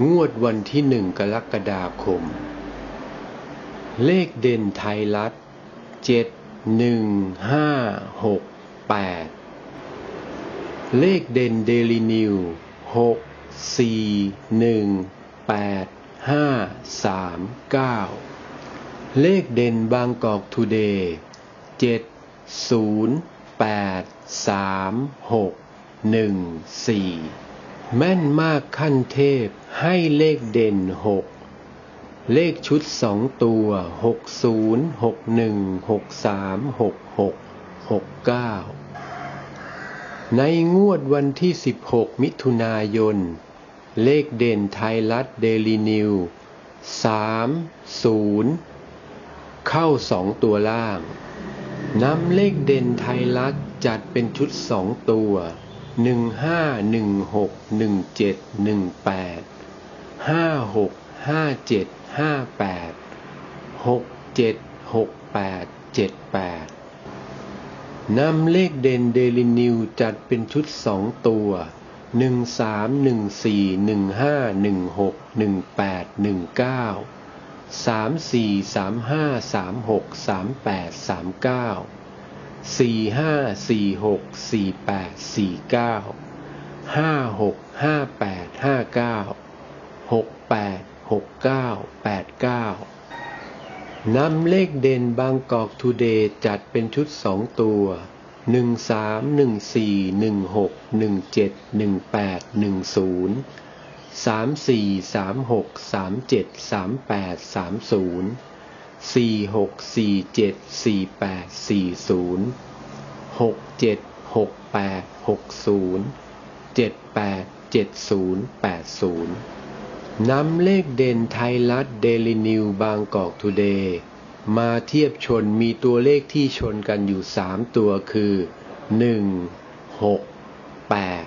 งวดวันที่หนึ่งกรกฎาคม เลขเด่นไทยรัฐเจ็ดหนึ่งห้าหกแปดเลขเด่นเดลินิวหกสี่หนึ่งแปดห้าสามเก้าเลขเด่นบางกอกทูเดย์เจ็ดศูนย์แปดสามหกหนึ่งสี่ แม่นมากขั้นเทพให้เลขเด่นหกเลขชุดสองตัวหกศูนย์หกหนึ่งหกสามหกหกหกเก้าในงวดวันที่16มิถุนายน เลขเด่นไทยรัฐเดลินิวสามศูนย์เข้าสองตัวล่างนำเลขเด่นไทยรัฐจัดเป็นชุดสองตัว หนึ่งห้าหนึ่งหกหนึ่งเจ็ดหนึ่งแปดห้าหกห้าเจ็ดห้าแปดหกเจ็ดหกแปดเจ็ดแปดนำเลขเด่นเดลินิวจัดเป็นชุดสองตัวหนึ่งสามหนึ่งสี่หนึ่งห้าหนึ่งหกหนึ่งแปดหนึ่งเก้าสามสี่สามห้าสามหกสามแปดสามเก้า สี่ห้าสี่หกสี่แปดสี่เก้าห้าหกห้าแปดห้าเก้าหกแปดหกเก้าแปดเก้านำเลขเด่นบางกอกทูเดย์จัดเป็นชุดสองตัวหนึ่งสามหนึ่งสี่หนึ่งหกหนึ่งเจ็ดหนึ่งแปดหนึ่งศูนย์สามสี่สามหกสามเจ็ดสามแปดสามศูนย์ สี่หกสี่เจ็ดสี่แปดสี่ศูนย์หกเจ็ดหกแปดหกศูนย์เจ็ดแปดเจ็ดศูนย์แปดศูนย์นำเลขเด่นไทยรัฐเดลินิวบางกอกทูเดย์มาเทียบชนมีตัวเลขที่ชนกันอยู่สามตัวคือหนึ่งหกแปด